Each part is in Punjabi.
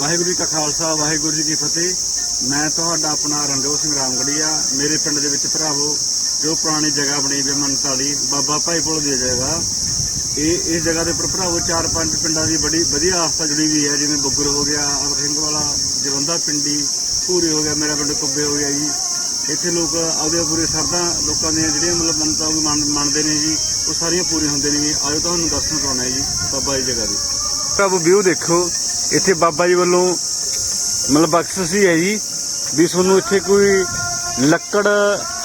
ਵਾਹਿਗੁਰੂ ਜੀ ਕਾ ਖਾਲਸਾ, ਵਾਹਿਗੁਰੂ ਜੀ ਕੀ ਫਤਿਹ। ਮੈਂ ਤੁਹਾਡਾ ਆਪਣਾ ਰਣਜੋਤ ਸਿੰਘ ਰਾਮਗੜੀਆ, ਮੇਰੇ ਪਿੰਡ ਦੇ ਵਿੱਚ ਭਰਾਵੋ, ਜੋ ਪੁਰਾਣੀ ਜਗ੍ਹਾ ਬਣੀ ਵੀ ਮੰਨਤ ਵਾਲੀ ਬਾਬਾ ਭਾਈ ਕੋਲ ਦੀ ਜਗ੍ਹਾ। ਇਹ, ਇਸ ਜਗ੍ਹਾ ਦੇ ਉੱਪਰ ਭਰਾਵੋ ਚਾਰ ਪੰਜ ਪਿੰਡਾਂ ਦੀ ਬੜੀ ਵਧੀਆ ਆਸਥਾ ਜੁੜੀ ਹੋਈ ਹੈ, ਜਿਵੇਂ ਬੁੱਗਰ ਹੋ ਗਿਆ ਅਰਥਿੰਗ ਵਾਲਾ ਜਵੰਦਾ ਪਿੰਡੀ ਪੂਰੀ ਹੋ ਗਿਆ, ਮੇਰਾ ਪਿੰਡ ਕੁੱਬੇ ਹੋ ਗਿਆ ਜੀ। ਇੱਥੇ ਲੋਕ ਆਪਦੇ ਪੂਰੇ ਸਰਦਾ ਲੋਕਾਂ ਦੀਆਂ ਜਿਹੜੀਆਂ ਮਤਲਬ ਮੰਨਤਾਂ ਮੰਨਦੇ ਨੇ ਜੀ, ਉਹ ਸਾਰੀਆਂ ਪੂਰੀਆਂ ਹੁੰਦੇ ਨੇ ਜੀ। ਆਜੋ ਤੁਹਾਨੂੰ ਦਰਸ਼ਨ ਕਰਾਉਣਾ ਜੀ, ਬਾਬਾ ਜੀ ਜਗ੍ਹਾ ਦੇ। ਪ੍ਰਭੂ ਵਿਊ ਦੇਖੋ ਇੱਥੇ ਬਾਬਾ ਜੀ ਵੱਲੋਂ ਮਤਲਬ ਬਖਸ਼ਿਸ਼ ਹੀ ਹੈ ਜੀ, ਵੀ ਤੁਹਾਨੂੰ ਇੱਥੇ ਕੋਈ ਲੱਕੜ,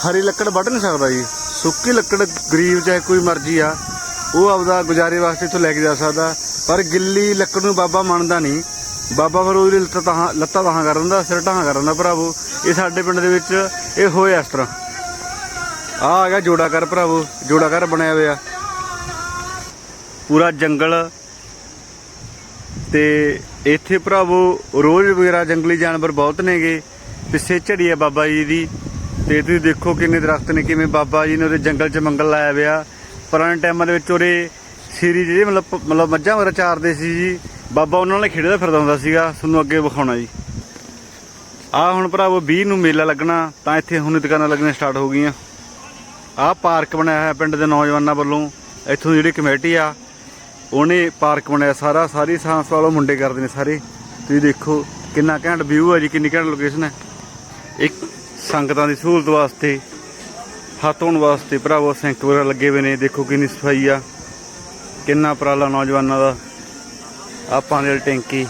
ਹਰੀ ਲੱਕੜ ਵੱਢ ਨਹੀਂ ਸਕਦਾ ਜੀ। ਸੁੱਕੀ ਲੱਕੜ ਗਰੀਬ ਚਾਹੇ ਕੋਈ ਮਰਜ਼ੀ ਆ, ਉਹ ਆਪਦਾ ਗੁਜ਼ਾਰੇ ਵਾਸਤੇ ਇੱਥੋਂ ਲੈ ਕੇ ਜਾ ਸਕਦਾ। ਪਰ ਗਿੱਲੀ ਲੱਕੜ ਨੂੰ ਬਾਬਾ ਮੰਨਦਾ ਨਹੀਂ। ਬਾਬਾ ਫਿਰ ਉਹਦੀ ਲੱਤਾਂ ਤਾਂ ਲੱਤਾਂ ਤਾਂ ਕਰ ਦਿੰਦਾ, ਸਿਰ ਢਾਹਾਂ ਕਰ ਦਿੰਦਾ ਭਰਾਵੋ। ਇਹ ਸਾਡੇ ਪਿੰਡ ਦੇ ਵਿੱਚ ਇਹ ਹੋਇਆ ਇਸ ਤਰ੍ਹਾਂ। ਆ ਆ ਗਿਆ ਜੋੜਾ ਕਰ ਭਰਾਵੋ, ਜੋੜਾ ਕਰ ਬਣਿਆ ਹੋਇਆ। ਪੂਰਾ ਜੰਗਲ ਤੇ ਇੱਥੇ ਭਰਾਵੋ, ਰੋਜ਼ ਵਗੈਰਾ ਜੰਗਲੀ ਜਾਨਵਰ ਬਹੁਤ ਨੇਗੇ। ਪਿੱਛੇ ਝੜੀ ਹੈ ਬਾਬਾ ਜੀ ਦੀ। ਤੇ ਤੁਸੀਂ ਦੇਖੋ ਕਿੰਨੇ ਦਰਖਤ ਨੇ, ਕਿਵੇਂ ਬਾਬਾ ਜੀ ਨੇ ਉਹਦੇ ਜੰਗਲ 'ਚ ਮੰਗਲ ਲਾਇਆ ਹੋਇਆ। ਪੁਰਾਣੇ ਟਾਈਮਾਂ ਦੇ ਵਿੱਚ ਉਹਦੇ ਸੀਰੀ ਜਿਹੜੇ ਮਤਲਬ ਮਤਲਬ ਮੱਝਾਂ ਵਗੈਰਾ ਚਾਰਦੇ ਸੀ ਜੀ। ਬਾਬਾ ਉਹਨਾਂ ਨਾਲ ਖੇਡਦਾ ਫਿਰਦਾ ਹੁੰਦਾ ਸੀਗਾ। ਤੁਹਾਨੂੰ ਅੱਗੇ ਵਿਖਾਉਣਾ ਜੀ। ਆ ਹੁਣ ਭਰਾਵੋ 20 ਨੂੰ ਮੇਲਾ ਲੱਗਣਾ, ਤਾਂ ਇੱਥੇ ਹੁਣ ਦੁਕਾਨਾਂ ਲੱਗਣੀਆਂ ਸਟਾਰਟ ਹੋ ਗਈਆਂ। ਆਹ ਪਾਰਕ ਬਣਾਇਆ ਹੋਇਆ ਪਿੰਡ ਦੇ ਨੌਜਵਾਨਾਂ ਵੱਲੋਂ। ਇੱਥੋਂ ਦੀ ਜਿਹੜੀ ਕਮੇਟੀ ਆ ਉਹਨੇ ਪਾਰਕ ਬਣਾਇਆ, ਸਾਰਾ, ਸਾਰੀ ਸਾਂਸ ਵਾਲੋ ਮੁੰਡੇ ਕਰਦੇ ਨੇ ਸਾਰੇ। ਤੁਸੀਂ ਦੇਖੋ, ਕਿੰਨਾ ਘੈਂਟ ਵਿਊ ਹੈ ਜੀ, ਕਿੰਨੀ ਘੈਂਟ ਲੋਕੇਸ਼ਨ ਹੈ ਇੱਕ ਸੰਗਤਾਂ ਦੀ ਸਹੂਲਤ ਵਾਸਤੇ, ਹੱਥ ਧੋਣ ਵਾਸਤੇ ਭਰਾਵੋ, ਸਿੰਕ ਵਗੈਰਾ ਲੱਗੇ ਹੋਏ ਨੇ, ਦੇਖੋ ਕਿੰਨੀ ਸਫ਼ਾਈ ਆ। ਕਿੰਨਾ ਪਰਾਲਾ ਨੌਜਵਾਨਾਂ ਦਾ। ਆਹ ਪਾਣੀ ਵਾਲੀ ਟੈਂਕੀ,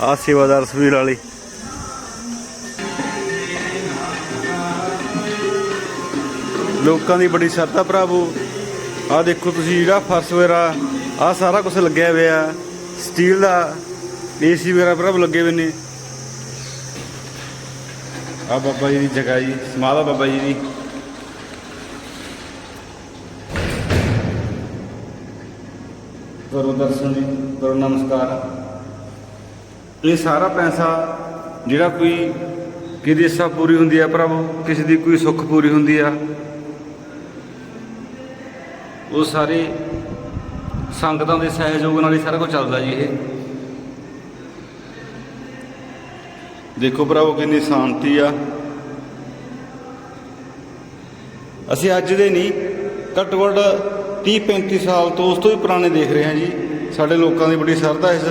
ਆਹ ਸੇਵਾਦਾਰ ਸਵੀਲ ਵਾਲੀ। ਲੋਕਾਂ ਦੀ ਬੜੀ ਸ਼ਰਧਾ ਭਰਾਵੋ। ਆਹ ਦੇਖੋ ਤੁਸੀਂ ਜਿਹੜਾ ਫਰਸ਼ ਵਗੈਰਾ ਆਹ ਸਾਰਾ ਕੁਝ ਲੱਗਿਆ ਹੋਇਆ। ਸਟੀਲ ਦਾ ਏਸੀ ਵਗੈਰਾ ਪ੍ਰਭ ਲੱਗੇ ਹੋਏ ਨੇ। ਆ ਬਾਬਾ ਜੀ ਦੀ ਜਗ੍ਹਾ ਜੀ, ਸਮਾਧਾ ਬਾਬਾ ਜੀ ਦੀ। ਕਰੋ ਦਰਸ਼ਨ ਜੀ, ਕਰੋ ਨਮਸਕਾਰ। ਇਹ ਸਾਰਾ ਪੈਸਾ ਜਿਹੜਾ ਕੋਈ ਕਿਹਦੀ ਇੱਛਾ ਪੂਰੀ ਹੁੰਦੀ ਹੈ ਪ੍ਰਭੂ, ਕਿਸੇ ਦੀ ਕੋਈ ਸੁੱਖ ਪੂਰੀ ਹੁੰਦੀ ਆ, ਉਹ ਸਾਰੇ ਸੰਗਤਾਂ ਦੇ ਸਹਿਯੋਗ ਨਾਲ ਹੀ ਸਾਰਾ ਕੁਝ ਚੱਲਦਾ ਜੀ ਇਹ। ਦੇਖੋ ਭਰਾਵੋ, ਕਿੰਨੀ ਸ਼ਾਂਤੀ ਆ। ਅਸੀਂ ਅੱਜ ਦੇ ਨਹੀਂ ਘੱਟੋ ਘੱਟ 30 35 ਸਾਲ ਤੋਂ ਉਸ ਤੋਂ ਵੀ ਪੁਰਾਣੇ ਦੇਖ ਰਹੇ ਹਾਂ ਜੀ। ਸਾਡੇ ਲੋਕਾਂ ਦੀ ਬੜੀ ਸ਼ਰਧਾ ਇਸ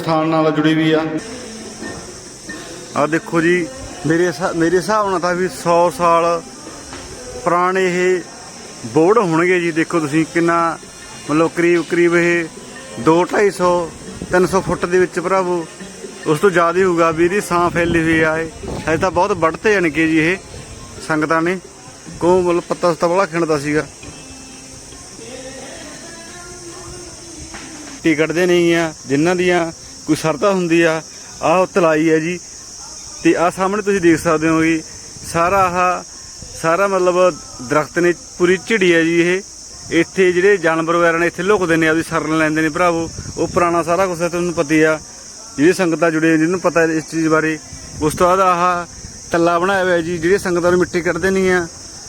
ਸਥਾਨ ਨਾਲ ਜੁੜੀ ਵੀ ਆ। ਆ ਦੇਖੋ ਜੀ, ਮੇਰੇ ਹਿਸਾ- ਮੇਰੇ ਹਿਸਾਬ ਨਾਲ ਤਾਂ ਵੀ 100 ਸਾਲ ਪੁਰਾਣੇ ਇਹ ਬੋਰਡ ਹੋਣਗੇ ਜੀ। ਦੇਖੋ ਤੁਸੀਂ ਕਿੰਨਾ ਮਤਲਬ ਕਰੀਬ ਕਰੀਬ ਇਹ 2 250 300 ਫੁੱਟ ਦੇ ਵਿੱਚ ਭਰਾਵੋ, ਉਸ ਤੋਂ ਜ਼ਿਆਦਾ ਹੀ ਹੋਊਗਾ, ਵੀ ਇਹਦੀ ਸਾਂ ਫੈਲੀ ਹੋਈ ਆ ਇਹ। ਹਜੇ ਤਾਂ ਬਹੁਤ ਵੱਢਤੇ ਜਾਣ ਕੇ ਜੀ ਇਹ ਸੰਗਤਾਂ ਨੇ ਕੋ ਮਤਲਬ ਪੱਤਾ ਸਤਾ ਬੜਾ ਖਿੰਡਦਾ ਸੀਗਾ। ਟੀ ਕੱਢਦੇ ਨਹੀਂ ਆ, ਜਿਨ੍ਹਾਂ ਦੀਆਂ ਕੋਈ ਸਰਦਾ ਹੁੰਦੀ ਆ, ਆਹ ਤਲਾਈ ਹੈ ਜੀ। ਤੇ ਆ ਸਾਹਮਣੇ ਤੁਸੀਂ ਦੇਖ ਸਕਦੇ ਹੋ ਜੀ ਸਾਰਾ ਆਹ, ਸਾਰਾ ਮਤਲਬ ਦਰਖਤ ਨੇ ਪੂਰੀ ਝਿੜੀ ਹੈ ਜੀ ਇਹ। ਇੱਥੇ ਜਿਹੜੇ ਜਾਨਵਰ ਵਗੈਰਾ ਨੇ ਇੱਥੇ ਲੁਕਦੇ ਨੇ, ਆਪਦੀ ਸਰਨ ਲੈਂਦੇ ਨੇ ਭਰਾਵੋ। ਉਹ ਪੁਰਾਣਾ ਸਾਰਾ ਕੁਝ ਤੁਹਾਨੂੰ ਪਤਾ ਆ। ਜਿਹੜੇ ਸੰਗਤਾਂ ਜੁੜੇ ਜਿਹਨੂੰ ਪਤਾ ਇਸ ਚੀਜ਼ ਬਾਰੇ। ਉਸ ਤੋਂ ਬਾਅਦ ਆਹ ਤੱਲਾ ਬਣਾਇਆ ਹੋਇਆ ਜੀ ਜਿਹੜੇ ਸੰਗਤਾਂ ਨੂੰ ਮਿੱਟੀ ਕੱਢਦੇ ਨਹੀਂ ਆ,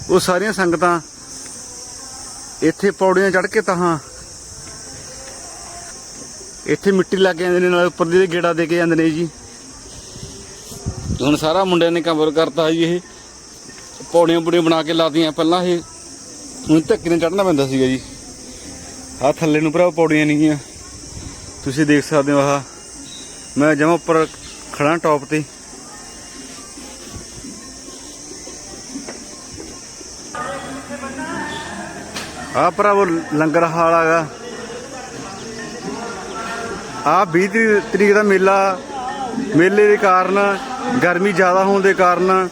ਉਹ ਸਾਰੀਆਂ ਸੰਗਤਾਂ ਇੱਥੇ ਪੌੜੀਆਂ ਚੜ੍ਹ ਕੇ ਤਾਂ ਇੱਥੇ ਮਿੱਟੀ ਲੱਗ ਜਾਂਦੇ ਨੇ, ਨਾਲ ਉੱਪਰ ਦੀ ਗੇੜਾ ਦੇ ਕੇ ਜਾਂਦੇ ਨੇ ਜੀ। ਹੁਣ ਸਾਰਾ ਮੁੰਡਿਆਂ ਨੇ ਕਵਰ ਕਰਤਾ ਜੀ ਇਹ। ਪੌੜੀਆਂ ਪੂੜੀਆਂ ਬਣਾ ਕੇ ਲਾਤੀਆਂ ਪਹਿਲਾਂ ਇਹ। ਹੁਣ ਧੱਕੇ ਨਾਲ ਚੜਨਾ ਪੈਂਦਾ ਸੀਗਾ ਜੀ। ਆਹ ਥੱਲੇ ਨੂੰ ਭਰਾ ਪੌੜੀਆਂ ਨਹੀਂ ਗੀਆਂ। ਤੁਸੀਂ ਦੇਖ ਸਕਦੇ ਹੋ ਆਹ। ਮੈਂ ਜਮਾ ਉੱਪਰ ਖੜਾ ਟੌਪ ਤੇ। ਆਹ ਭਰਾਵੋ ਲੰਗਰ ਹਾਲ ਆਗਾ ਆ 20 ਤਰੀ- ਤਰੀਕ ਦਾ ਮੇਲਾ। ਮੇਲੇ ਦੇ ਕਾਰਨ, ਗਰਮੀ ਜ਼ਿਆਦਾ ਹੋਣ ਦੇ ਕਾਰਨ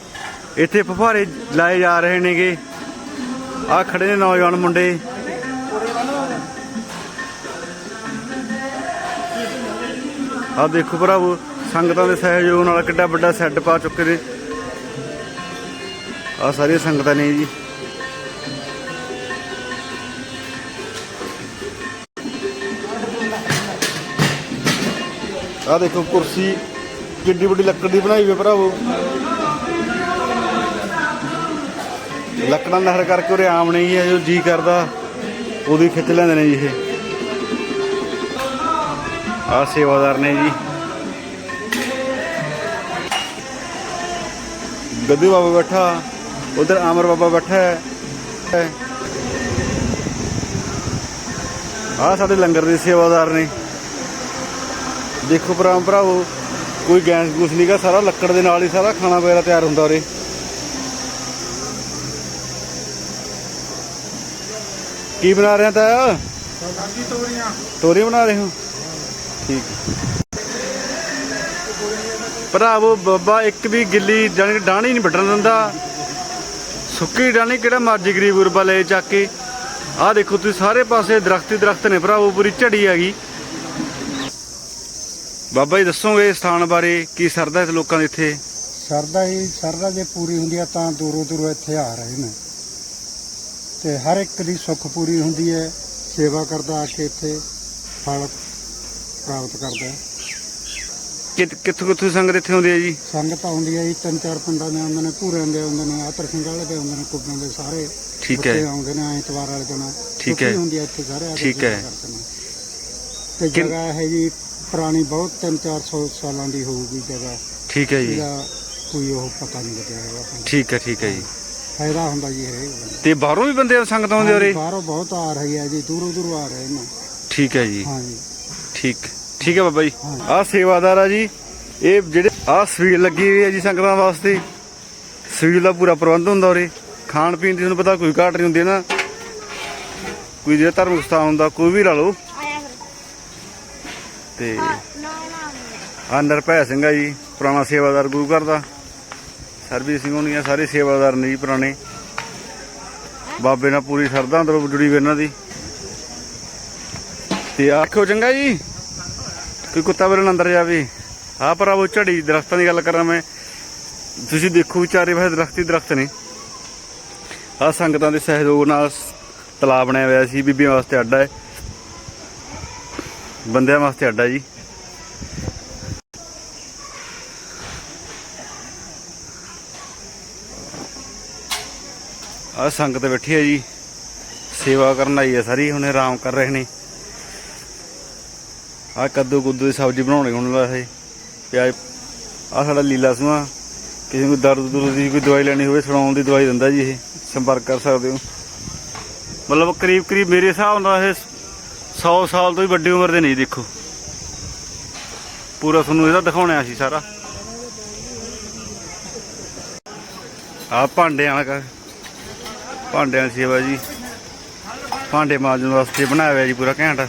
ਇੱਥੇ ਫੁਹਾਰੇ ਲਾਏ ਜਾ ਰਹੇ ਨੇਗੇ। ਆ ਖੜੇ ਨੇ ਨੌਜਵਾਨ ਮੁੰਡੇ। ਆ ਦੇਖੋ ਭਰਾਵੋ ਸੰਗਤਾਂ ਦੇ ਸਹਿਯੋਗ ਨਾਲ ਕਿੱਡਾ ਵੱਡਾ ਸੈੱਟ ਪਾ ਚੁੱਕੇ ਨੇ। ਆ ਸਾਰੀਆਂ ਸੰਗਤਾਂ ਨੇ ਜੀ। ਆ ਦੇਖੋ ਕੁਰਸੀ, ਕਿੱਡੀ ਵੱਡੀ ਲੱਕੜ ਦੀ ਬਣਾਈ ਹੋਈ ਹੈ ਭਰਾਵੋ ਲੱਕੜਾਂ ਨਹਿਰ ਕਰਕੇ ਉਰੇ ਆਮ ਨਹੀਂ ਹੈ, ਜੋ ਜੀ ਕਰਦਾ, ਉਹਦੀ ਖਿੱਚ ਲੈਂਦੇ ਨੇ ਜੀ ਇਹ। ਆ ਸੇਵਾਦਾਰ ਨੇ ਜੀ। ਗੱਦੀ ਬਾਬਾ ਬੈਠਾ, ਉਧਰ ਆਮਰ ਬਾਬਾ ਬੈਠਾ ਹੈ। ਆ ਸਾਡੇ ਲੰਗਰ ਦੇ ਸੇਵਾਦਾਰ ਨੇ। ਦੇਖੋ ਭਰਾ ਭਰਾਵੋ, ਕੋਈ ਗੈਸ ਗੂਸ ਨਹੀਂਗਾ ਸਾਰਾ ਲੱਕੜ ਦੇ ਨਾਲ ਹੀ ਸਾਰਾ ਖਾਣਾ ਵਗੈਰਾ ਤਿਆਰ ਹੁੰਦਾ ਉਰੇ। ਕੀ ਬਣਾ ਰਹੇ ਤਾ ਤੋਰੀਆਂ। ਤੋਰੀਆਂ ਬਣਾ ਰਹੇ ਹੋ? ਠੀਕ। ਭਰਾਵੋ ਬਾਬਾ ਇੱਕ ਵੀ ਗਿੱਲੀ ਕਿ ਡਾਣੀ ਨਹੀਂ ਵੱਢਣ ਦਿੰਦਾ। ਸੁੱਕੀ ਡਾਣੀ ਕਿਹੜਾ ਮਰਜ਼ੀ ਗਰੀਬ ਗੁਰਬਾ ਲੈ ਚੱਕ ਕੇ। ਆਹ ਦੇਖੋ ਤੁਸੀਂ ਸਾਰੇ ਪਾਸੇ ਦਰਖਤ ਹੀ ਦਰਖਤ ਨੇ ਭਰਾਵੋ ਪੂਰੀ ਝੜੀ ਹੈਗੀ। ਬਾਬਾ ਜੀ ਦੱਸੋਗੇ ਸਥਾਨ ਬਾਰੇ ਕੀ ਸਰਦਾ ਇਸ ਲੋਕਾਂ ਦੇ ਇੱਥੇ? ਸਰਦਾ ਹੀ ਸਰਦਾ ਜੇ ਪੂਰੀ ਹੁੰਦੀ ਆ ਤਾਂ ਦੂਰੋਂ ਦੂਰੋਂ ਇੱਥੇ ਆ ਰਹੇ ਨੇ। ਤੇ ਹਰ ਇੱਕ ਦੀ ਸੁੱਖ ਪੂਰੀ ਹੁੰਦੀ ਹੈ ਸੇਵਾ ਕਰਦਾ ਆ ਕੇ ਇੱਥੇ ਫਲ ਪ੍ਰਾਪਤ ਕਰਦਾ ਹੈ। ਕਿ- ਕਿੱਥੋਂ ਕਿੱਥੋਂ ਸੰਗਤ ਇੱਥੇ ਆਉਂਦੀ ਹੈ ਜੀ ਸੰਗਤ ਆਉਂਦੀ ਹੈ ਜੀ ਤਿੰਨ ਚਾਰ ਪਿੰਡਾਂ ਦੇ ਆਉਂਦੇ ਨੇ ਭੂਰਿਆਂ ਦੇ ਆਉਂਦੇ ਨੇ ਆਤਰ ਸਿੰਘ ਵਾਲੇ ਦੇ ਆਉਂਦੇ ਨੇ ਕੁੱਬਾਂ ਦੇ ਸਾਰੇ ਠੀਕ ਹੈ ਬੱਚੇ ਆਉਂਦੇ ਨੇ ਐਤਵਾਰ ਵਾਲੇ ਦਿਨ ਠੀਕ ਛੁੱਟੀ ਹੈ। ਹੁੰਦੀ ਹੈ ਇੱਥੇ ਸਾਰੇ ਆ ਕੇ ਠੀਕ ਹੈ। ਸੇਵਾ ਕਰਦੇ ਨੇ। ਤੇ ਕਿੰਨ- ਜਗ੍ਹਾ ਹੈ ਜੀ ਪੁਰਾਣੀ ਬਹੁਤ 3-400 ਸਾਲਾਂ ਦੀ ਹੋਊਗੀ ਜਗ੍ਹਾ ਠੀਕ ਹੈ ਜੀ ਇਹਦਾ ਕੋਈ ਉਹ ਪਤਾ ਨਹੀਂ ਲੱਗਿਆ ਹੈਗਾ। ਠੀਕ ਹੈ ਠੀਕ ਹੈ ਜੀ ਫਾਇਦਾ ਹੁੰਦਾ ਜੀ ਇਹ? ਤੇ ਬਾਹਰੋਂ ਵੀ ਬੰਦੇ ਸੰਗਤ ਆਉਂਦੇ ਉਰੇ? ਬਾਹਰੋਂ ਬਹੁਤ ਆ ਰਹੀ ਹੈ ਜੀ ਦੂਰੋਂ ਦੂਰੋਂ ਆ ਰਹੇ ਨੇ। ਠੀਕ ਹੈ ਜੀ। ਹਾਂਜੀ। ਠੀਕ ਠੀਕ ਹੈ ਬਾਬਾ ਜੀ। ਹਾਂ। ਆਹ ਸੇਵਾਦਾਰ ਆ ਜੀ ਇਹ ਜਿਹੜੇ ਆਹ ਸਵੀਲ ਲੱਗੀ ਹੋਈ ਹੈ ਜੀ ਸੰਗਤਾਂ ਵਾਸਤੇ। ਸਵੀਲ ਦਾ ਪੂਰਾ ਪ੍ਰਬੰਧ ਹੁੰਦਾ ਉਰੇ। ਖਾਣ ਪੀਣ ਦੀ ਤੁਹਾਨੂੰ ਪਤਾ ਕੋਈ ਘਾਟ ਨਹੀਂ ਹੁੰਦੀ ਨਾ। ਕੋਈ ਜਿਹੜਾ ਧਰਮਿਕ ਸਥਾਨ ਹੁੰਦਾ ਕੋਈ ਵੀ ਲਾ ਲਓ। ਤੇ ਨਾ ਨਾ। ਆ ਨਿਰਭੈ ਸਿੰਘ ਆ ਜੀ ਪੁਰਾਣਾ ਸੇਵਾਦਾਰ ਗੁਰੂ ਘਰ ਦਾ। ਸਰਬਜੀਤ ਸਿੰਘ ਹੋਣੀਆਂ ਸਾਰੇ ਸੇਵਾਦਾਰ ਨੇ ਜੀ ਪੁਰਾਣੇ। ਬਾਬੇ ਨਾਲ ਪੂਰੀ ਸਰਦਾ ਅੰਦਰੋਂ ਜੁੜੀ ਹੋਈ ਇਹਨਾਂ ਦੀ। ਤੇ ਆਖੋ ਚੰਗਾ ਜੀ, ਕੋਈ ਕੁੱਤਾ ਮੇਰੇ ਅੰਦਰ ਜਾਵੇ। ਆ ਪਰ ਉਹ ਝੜੀ ਦਰਖਤਾਂ ਦੀ ਗੱਲ ਕਰਾਂ ਮੈਂ। ਤੁਸੀਂ ਦੇਖੋ ਵਿਚਾਰੇ ਚਾਰੇ ਪਾਸੇ ਹੀ ਦਰਖਤ ਨੇ। ਆ ਸੰਗਤਾਂ ਦੇ ਸਹਿਯੋਗ ਨਾਲ ਤਲਾਬ ਬਣਿਆ ਹੋਇਆ ਸੀ, ਬੀਬੀਆਂ ਵਾਸਤੇ ਅੱਡਾ ਹੈ। ਬੰਦਿਆਂ ਵਾਸਤੇ ਅੱਡਾ ਜੀ। ਆ ਸੰਗਤ ਬੈਠੀ ਹੈ ਜੀ। ਸੇਵਾ ਕਰਨ ਆਈ ਹੈ ਸਾਰੀ, ਹੁਣੇ ਆਰਾਮ ਕਰ ਰਹੇ ਨੇ। ਆ ਕੱਦੂ ਕੁੱਦੂ ਦੀ ਸਬਜ਼ੀ ਬਣਾਉਣੀ ਹੁਣ ਵੈਸੇ। ਪਿਆਜ਼ ਆ ਸਾਡਾ ਲੀਲਾ ਸੂਆ। ਕਿਸੇ ਨੂੰ ਦਰਦ ਦੁਰਦ ਦੀ ਕੋਈ ਦਵਾਈ ਲੈਣੀ ਹੋਵੇ ਸੁਣਾਉਣ ਦੀ ਦਵਾਈ ਦਿੰਦਾ ਜੀ ਇਹ। ਸੰਪਰਕ ਕਰ ਸਕਦੇ ਹੋ। ਮਤਲਬ ਕਰੀਬ ਕਰੀਬ ਮੇਰੇ ਹਿਸਾਬ ਨਾਲ ਇਹ 100 ਸਾਲ ਤੋਂ ਵੀ ਵੱਡੀ ਉਮਰ ਦੇ ਨਹੀਂ ਦੇਖੋ। ਪੂਰਾ ਤੁਹਾਨੂੰ ਇਹਦਾ ਦਿਖਾਉਣਾ ਸੀ ਸਾਰਾ। ਆ ਭਾਂਡੇ ਵਾਲਾ ਘਰ। ਭਾਂਡਿਆਂ ਦੀ ਸੇਵਾ ਜੀ। ਭਾਂਡੇ ਮਾਜਣ ਵਾਸਤੇ ਬਣਾਇਆ ਹੋਇਆ ਜੀ ਪੂਰਾ ਘੈਂਟ।